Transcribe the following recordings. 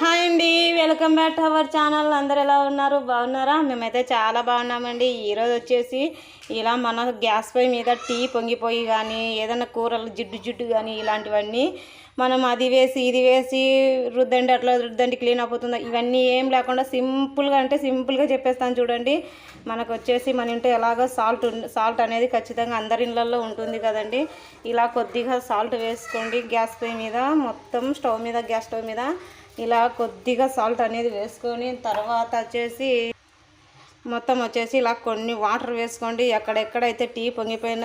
Hi అండి welcome back to our channel. అందరు ఎలా ఉన్నారు? బాగున్నారా? మేమైతే చాలా బాగున్నామండి. ఈరోజు వచ్చేసి ఇలా మన గ్యాస్ పొయ్యి మీద టీ పొంగిపోయి కానీ ఏదైనా కూరలు జిడ్డు జిడ్డు కానీ ఇలాంటివన్నీ మనం అది వేసి ఇది వేసి రుద్దండి అట్లా రుద్దండి క్లీన్ అయిపోతుంది? ఇవన్నీ ఏం లేకుండా సింపుల్గా అంటే సింపుల్గా చెప్పేస్తాను చూడండి. మనకు వచ్చేసి మన ఇంట్లో ఎలాగో సాల్ట్ సాల్ట్ అనేది ఖచ్చితంగా అందరి ఇళ్ళల్లో ఉంటుంది కదండి. ఇలా కొద్దిగా సాల్ట్ వేసుకోండి గ్యాస్ పొయ్యి మీద. మొత్తం స్టవ్ మీద గ్యాస్ స్టవ్ మీద ఇలా కొద్దిగా సాల్ట్ అనేది వేసుకొని తర్వాత వచ్చేసి మొత్తం వచ్చేసి ఇలా కొన్ని వాటర్ వేసుకోండి. ఎక్కడెక్కడైతే టీ పొంగిపోయిన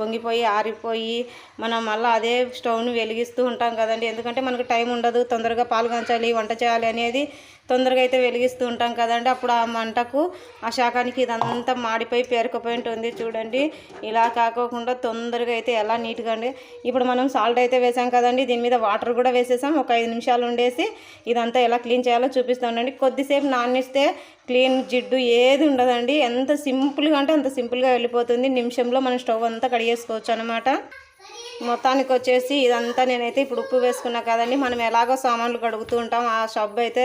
పొంగిపోయి ఆరిపోయి మనం మళ్ళీ అదే స్టవ్ను వెలిగిస్తూ ఉంటాం కదండి. ఎందుకంటే మనకు టైం ఉండదు తొందరగా పాలు వంట చేయాలి అనేది తొందరగా అయితే వెలిగిస్తూ ఉంటాం కదండి. అప్పుడు ఆ మంటకు ఆ శాఖానికి ఇదంతా మాడిపోయి పేరుకుపోయి ఉంటుంది చూడండి. ఇలా కాకోకుండా తొందరగా అయితే ఎలా నీట్గా అండి ఇప్పుడు మనం సాల్ట్ అయితే వేసాం కదండి. దీని మీద వాటర్ కూడా వేసేసాం. ఒక ఐదు నిమిషాలు ఉండేసి ఇదంతా ఎలా క్లీన్ చేయాలో చూపిస్తానండి కొద్దిసేపు నానిస్తే క్లీన్ జిడ్డు ఏది ఉండదండి. ఎంత సింపుల్గా అంటే అంత సింపుల్గా వెళ్ళిపోతుంది. నిమిషంలో మనం స్టవ్ అంతా కడిగేసుకోవచ్చు అనమాట మొత్తానికి వచ్చేసి ఇదంతా నేనైతే ఇప్పుడు ఉప్పు వేసుకున్నా కదండి. మనం ఎలాగో సామాన్లు కడుగుతూ ఉంటాం. ఆ సబ్బు అయితే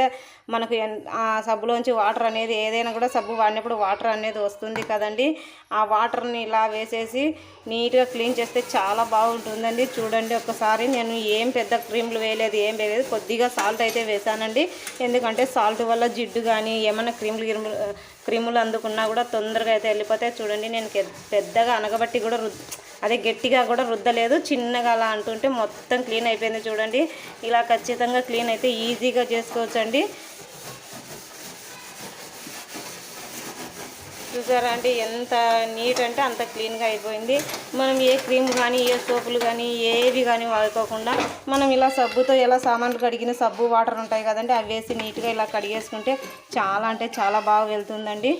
మనకు ఆ సబ్బులోంచి వాటర్ అనేది ఏదైనా కూడా సబ్బు వాడినప్పుడు వాటర్ అనేది వస్తుంది కదండి. ఆ వాటర్ని ఇలా వేసేసి నీట్గా క్లీన్ చేస్తే చాలా బాగుంటుందండి. చూడండి ఒకసారి. నేను ఏం పెద్ద క్రీమ్లు వేయలేదు ఏం వేయలేదు. కొద్దిగా సాల్ట్ అయితే వేసానండి. ఎందుకంటే సాల్ట్ వల్ల జిడ్డు కానీ ఏమైనా క్రీములు గిరుములు క్రీములు అందుకున్నా కూడా తొందరగా అయితే వెళ్ళిపోతే చూడండి నేను పెద్దగా అనగబట్టి కూడా అదే గట్టిగా కూడా రుద్దలేదు. చిన్నగా అలా అంటుంటే మొత్తం క్లీన్ అయిపోయింది చూడండి. ఇలా ఖచ్చితంగా క్లీన్ అయితే ఈజీగా చేసుకోవచ్చండి. చూసారా అంటే ఎంత నీట్ అంటే అంత క్లీన్గా అయిపోయింది. మనం ఏ క్రీమ్ కానీ ఏ సోపులు కానీ ఏవి కానీ వాడుకోకుండా మనం ఇలా సబ్బుతో ఎలా సామాన్లు కడిగిన సబ్బు వాటర్ ఉంటాయి కదండి అవి వేసి నీట్గా ఇలా కడిగేసుకుంటే చాలా అంటే చాలా బాగా వెళ్తుందండి.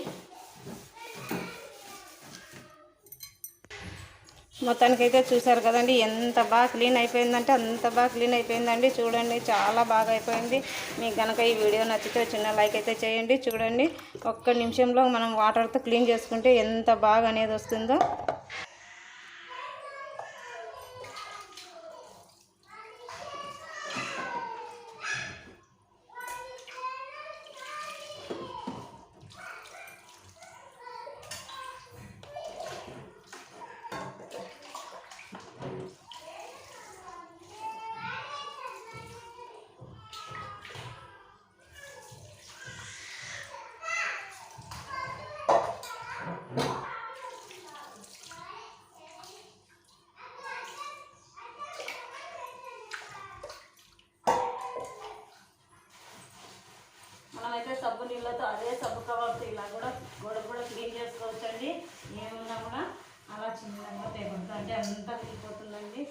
మొత్తానికైతే చూసారు కదండి ఎంత బాగా క్లీన్ అయిపోయిందంటే అంత బాగా క్లీన్ అయిపోయిందండి. చూడండి చాలా బాగా అయిపోయింది. మీకు కనుక ఈ వీడియో నచ్చితే చిన్న లైక్ అయితే చేయండి. చూడండి ఒక్క నిమిషంలో మనం వాటర్తో క్లీన్ చేసుకుంటే ఎంత బాగా అనేది వస్తుందో. సబ్బు నీళ్ళతో అదే సబ్బు కవర్తో ఇలా కూడా గోడ కూడా క్లీన్ చేసుకోవచ్చండి. ఏమున్నా కూడా అలా చిన్నగా పేపర్తో అంటే అంతా వెళ్ళిపోతుందండి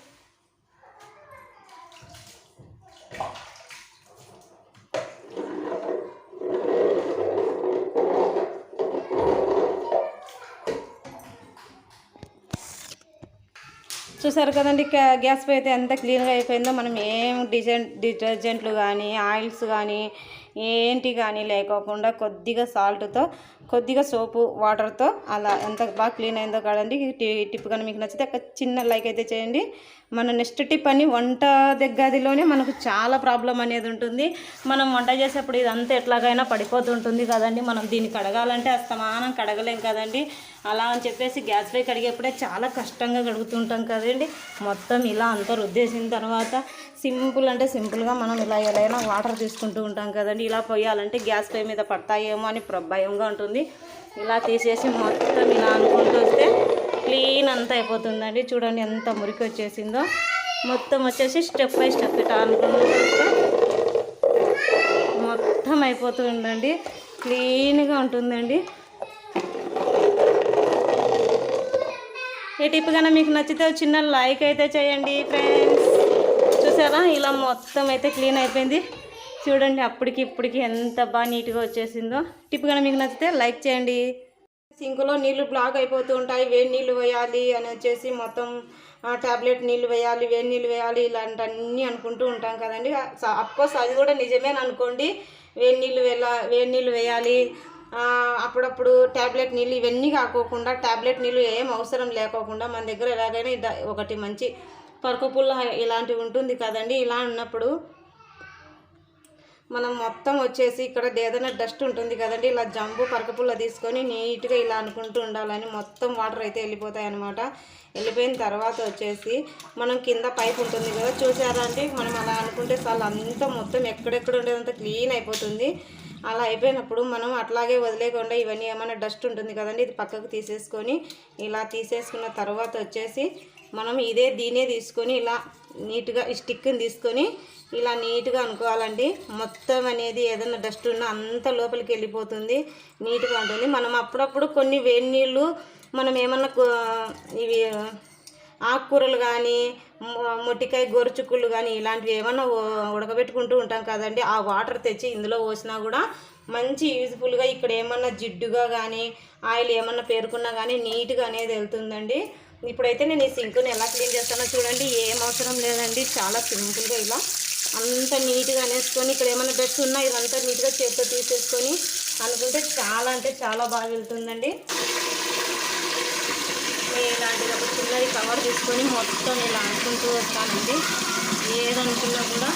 చూసారు కదండి గ్యాస్ పై అయితే ఎంత క్లీన్గా అయిపోయిందో మనం ఏం డిజైన్ డిటర్జెంట్లు కానీ ఆయిల్స్ కానీ ఏంటి కానీ లేకోకుండా కొద్దిగా సాల్ట్తో కొద్దిగా సోపు వాటర్తో అలా ఎంత బాగా క్లీన్ అయిందో కాదండి. టిప్ కానీ మీకు నచ్చితే ఒక చిన్న లైక్ అయితే చేయండి. మన నెక్స్ట్ టిప్ అని వంట దగ్గరలోనే మనకు చాలా ప్రాబ్లం అనేది ఉంటుంది. మనం వంట చేసేప్పుడు ఇదంతా ఎట్లాగైనా పడిపోతుంటుంది కదండి. మనం దీన్ని కడగాలంటే అస్తమానం కడగలేం కదండి. అలా అని చెప్పేసి గ్యాస్ పై కడిగేప్పుడే చాలా కష్టంగా కడుగుతుంటాం కదండి. మొత్తం ఇలా అంతా రుద్దేసిన తర్వాత సింపుల్ అంటే సింపుల్గా మనం ఇలా ఎలా వాటర్ తీసుకుంటూ ఉంటాం కదండి. ఇలా పోయాలంటే గ్యాస్ పై మీద పడతాయేమో అని ప్ర- భయంగా ఉంటుంది. ఇలా తీసేసి మొత్తం ఇలా అనుకుంటూ వస్తే క్లీన్ అంతా అయిపోతుందండి. చూడండి ఎంత మురికి వచ్చేసిందో. మొత్తం వచ్చేసి స్టెప్ బై స్టెప్ ఇట్లా అనుకుంటూ మొత్తం అయిపోతుందండి. క్లీన్గా ఉంటుందండి. ఈ టిప్ కన్నా మీకు నచ్చితే చిన్న లైక్ అయితే చేయండి ఫ్రెండ్స్ చూసారా? ఇలా మొత్తం అయితే క్లీన్ అయిపోయింది. చూడండి అప్పటికి ఇప్పటికి ఎంత బాగా నీట్గా వచ్చేసిందో. టిప్ కానీ మీకు నచ్చితే లైక్ చేయండి. సింకులో నీళ్ళు బ్లాక్ అయిపోతూ ఉంటాయి. వేడి నీళ్ళు వేయాలి అని వచ్చేసి మొత్తం ట్యాబ్లెట్ నీళ్ళు వేయాలి వేడి నీళ్ళు వేయాలి ఇలాంటివన్నీ అనుకుంటూ ఉంటాం కదండి. అఫ్కోర్స్ అది కూడా నిజమేననుకోండి అనుకోండి. వేడి నీళ్ళు వేలా వేడి నీళ్ళు వేయాలి. అప్పుడప్పుడు ట్యాబ్లెట్ నీళ్ళు ఇవన్నీ కాకోకుండా ట్యాబ్లెట్ నీళ్ళు ఏం అవసరం లేకోకుండా మన దగ్గర ఎలాగైనా ఒకటి మంచి పరక పుల్ల ఇలాంటివి ఉంటుంది కదండి. ఇలా ఉన్నప్పుడు మనం మొత్తం వచ్చేసి ఇక్కడ ఏదైనా డస్ట్ ఉంటుంది కదండి ఇలా జంబు పరకపుల్ల తీసుకొని నీట్గా ఇలా అనుకుంటూ ఉండాలని మొత్తం వాటర్ అయితే వెళ్ళిపోతాయి అనమాట వెళ్ళిపోయిన తర్వాత వచ్చేసి మనం కింద పైప్ ఉంటుంది కదా చూసారా అంటే మనం అలా అనుకుంటే చాలు అంతా మొత్తం ఎక్కడెక్కడ ఉండేదంతా క్లీన్ అయిపోతుంది. అలా అయిపోయినప్పుడు మనం అట్లాగే వదిలేకుండా ఇవన్నీ ఏమైనా డస్ట్ ఉంటుంది కదండి ఇది పక్కకు తీసేసుకొని ఇలా తీసేసుకున్న తర్వాత వచ్చేసి మనం ఇదే దీనే తీసుకొని ఇలా నీట్గా ఈ స్టిక్ని తీసుకొని ఇలా నీట్గా అనుకోవాలండి. మొత్తం అనేది ఏదైనా డస్ట్ ఉన్నా అంత లోపలికి వెళ్ళిపోతుంది. నీట్గా ఉంటుంది. మనం అప్పుడప్పుడు కొన్ని వేడి నీళ్ళు మనం ఏమన్నా ఇవి ఆకుకూరలు కానీ మొట్టికాయ గొరుచుకులు కానీ ఇలాంటివి ఏమన్నా ఉడకబెట్టుకుంటూ ఉంటాం కదండి. ఆ వాటర్ తెచ్చి ఇందులో పోసినా కూడా మంచి యూజ్ఫుల్గా ఇక్కడ ఏమన్నా జిడ్డుగా కానీ ఆయిల్ ఏమన్నా పేరుకున్నా కానీ నీట్గా అనేది వెళ్తుందండి. ఇప్పుడైతే నేను ఈ సింక్ని ఎలా క్లీన్ చేస్తానో చూడండి. ఏం అవసరం లేదండి. చాలా సింపుల్గా ఇలా అంత నీట్గా అనేసుకొని ఇక్కడ ఏమైనా డస్ట్ ఉన్నా ఇదంతా నీట్గా చేతితో తీసేసుకొని అనుకుంటే చాలా అంటే చాలా బాగా వెళ్తుందండి. నేను ఇలాంటిది ఒక చిన్నది కవర్ తీసుకొని మొత్తం ఇలా అనుకుంటూ వస్తానండి. ఏదనుకున్నా కూడా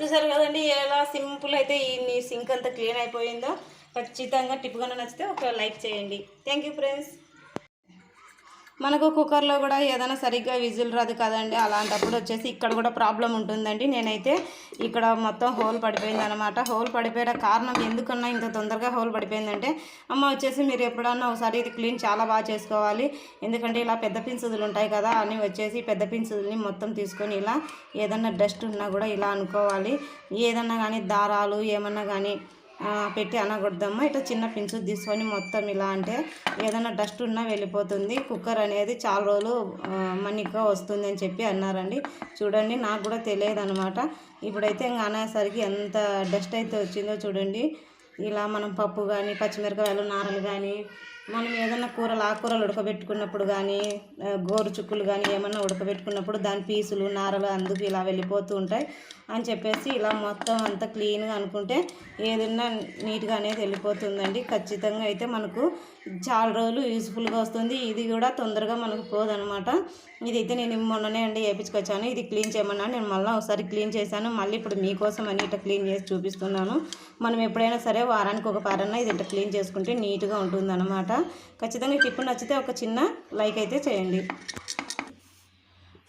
చూసారు కదండి ఎలా సింపుల్ అయితే ఈ సింక్ అంతా క్లీన్ అయిపోయిందో. ఖచ్చితంగా టిప్ నచ్చితే ఒక లైక్ చేయండి. Thank you friends. మనకు కుక్కర్లో కూడా ఏదైనా సరిగ్గా విజిల్ రాదు కదండి అలాంటప్పుడు వచ్చేసి ఇక్కడ కూడా ప్రాబ్లం ఉంటుందండి. నేనైతే ఇక్కడ మొత్తం హోల్ పడిపోయింది అనమాట హోల్ పడిపోయిన కారణం ఎందుకన్నా ఇంత తొందరగా హోల్ పడిపోయిందంటే అమ్మ వచ్చేసి మీరు ఎప్పుడన్నా ఒకసారి ఇది క్లీన్ చాలా బాగా చేసుకోవాలి. ఎందుకంటే ఇలా పెద్ద పిన్సుదులు ఉంటాయి కదా అని వచ్చేసి పెద్ద పిన్సుదుల్ని మొత్తం తీసుకొని ఇలా ఏదన్నా డస్ట్ ఉన్నా కూడా ఇలా అనుకోవాలి. ఏదన్నా కానీ దారాలు ఏమన్నా కానీ పెట్టి అనకూడదమ్మా ఇట్లా చిన్న పించు తీసుకొని మొత్తం ఇలా అంటే ఏదైనా డస్ట్ ఉన్నా వెళ్ళిపోతుంది. కుక్కర్ అనేది చాలా రోజులు ఆ, మన్నిగ్గా వస్తుంది అని చెప్పి అన్నారండి. చూడండి నాకు కూడా తెలియదు అనమాట ఇప్పుడైతే ఇంకా అనేసరికి ఎంత డస్ట్ అయితే వచ్చిందో చూడండి. ఇలా మనం పప్పు కానీ పచ్చిమిరపకాయలు నారలు కానీ మనం ఏదైనా కూరలు ఆకుకూరలు ఉడకబెట్టుకున్నప్పుడు కానీ గోరు చుక్కులు కానీ ఏమన్నా ఉడకబెట్టుకున్నప్పుడు దాని పీసులు నారలు అందుకు ఇలా వెళ్ళిపోతూ ఉంటాయి అని చెప్పేసి ఇలా మొత్తం అంతా క్లీన్గా అనుకుంటే ఏదన్నా నీట్గా అనేది వెళ్ళిపోతుందండి. ఖచ్చితంగా అయితే మనకు చాలా రోజులు యూస్ఫుల్గా వస్తుంది. ఇది కూడా తొందరగా మనకు పోదనమాట. ఇదైతే నేను మొన్ననే అండి వేపించుకొచ్చాను. ఇది క్లీన్ చేయమన్నా నేను మళ్ళీ ఒకసారి క్లీన్ చేశాను. మళ్ళీ ఇప్పుడు మీకోసం అని ఇట్లా క్లీన్ చేసి చూపిస్తున్నాను. మనం ఎప్పుడైనా సరే వారానికి ఒక పారన్నా ఇది ఇట్లా క్లీన్ చేసుకుంటే నీట్గా ఉంటుందన్నమాట. ఖచ్చితంగా ఈ టిప్పు నచ్చితే ఒక చిన్న లైక్ అయితే చేయండి.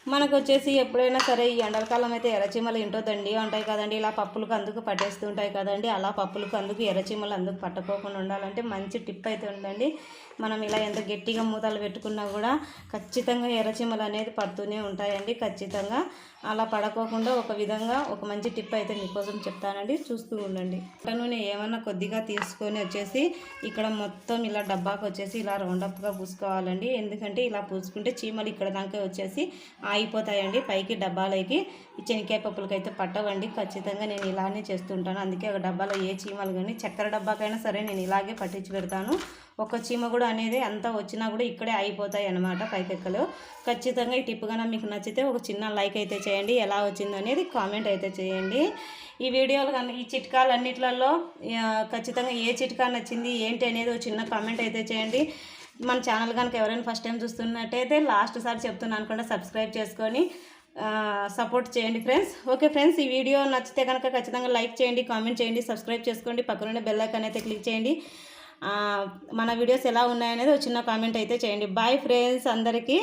మనకు వచ్చేసి ఎప్పుడైనా సరే ఈ ఎండాకాలం అయితే ఎర్రచీమలు ఇంటో దండి ఉంటాయి కదండి. ఇలా పప్పులకు అందుకు పట్టేస్తుంటాయి కదండి. అలా పప్పులకు అందుకు ఎర్రచీమలు అందుకు పట్టకోకుండా ఉండాలంటే మంచి టిప్ అయితే ఉందండి. మనం ఇలా ఎంత గట్టిగా మూతలు పెట్టుకున్నా కూడా ఖచ్చితంగా ఎర్రచీమలు అనేది పడుతూనే ఉంటాయండి ఖచ్చితంగా. అలా పడకోకుండా ఒక విధంగా ఒక మంచి టిప్ అయితే మీకోసం చెప్తానండి. చూస్తూ ఉండండి. నూనె ఏమన్నా కొద్దిగా తీసుకొని వచ్చేసి ఇక్కడ మొత్తం ఇలా డబ్బాకు వచ్చేసి ఇలా రౌండప్గా పూసుకోవాలండి. ఎందుకంటే ఇలా పూసుకుంటే చీమలు ఇక్కడ దాకా వచ్చేసి ఆగిపోతాయండి పైకి డబ్బాలకి. ఈ పప్పులకి అయితే పట్టవండి. ఖచ్చితంగా నేను ఇలానే చేస్తుంటాను అందుకే ఒక డబ్బాలో ఏ చీమలు కానీ చక్కెర డబ్బాకైనా సరే నేను ఇలాగే పట్టించి పెడతాను. ఒక చీమ కూడా అనేది అంతా వచ్చినా కూడా ఇక్కడే అయిపోతాయి అన్నమాట పైకెక్కలు. ఖచ్చితంగా ఈ టిప్ కన్నా మీకు నచ్చితే ఒక చిన్న లైక్ అయితే చేయండి. ఎలా వచ్చింది అనేది కామెంట్ అయితే చేయండి. ఈ వీడియోలు కానీ ఈ చిట్కాలు అన్నిట్లలో ఖచ్చితంగా ఏ చిట్కా నచ్చింది ఏంటి అనేది ఒక చిన్న కామెంట్ అయితే చేయండి. మన ఛానల్ కనుక ఎవరైనా ఫస్ట్ టైం చూస్తున్నట్టయితే లాస్ట్ సారి చెప్తున్నాను అనుకుంటే సబ్స్క్రైబ్ చేసుకొని సపోర్ట్ చేయండి ఫ్రెండ్స్. ఓకే ఫ్రెండ్స్ ఈ వీడియో నచ్చితే కనుక ఖచ్చితంగా లైక్ చేయండి కామెంట్ చేయండి సబ్స్క్రైబ్ చేసుకోండి. పక్కనుండే బెల్ ఐకాన్ అయితే క్లిక్ చేయండి. మన వీడియోస్ ఎలా ఉన్నాయనేది ఒక చిన్న కామెంట్ అయితే చేయండి. బాయ్ ఫ్రెండ్స్ అందరికీ.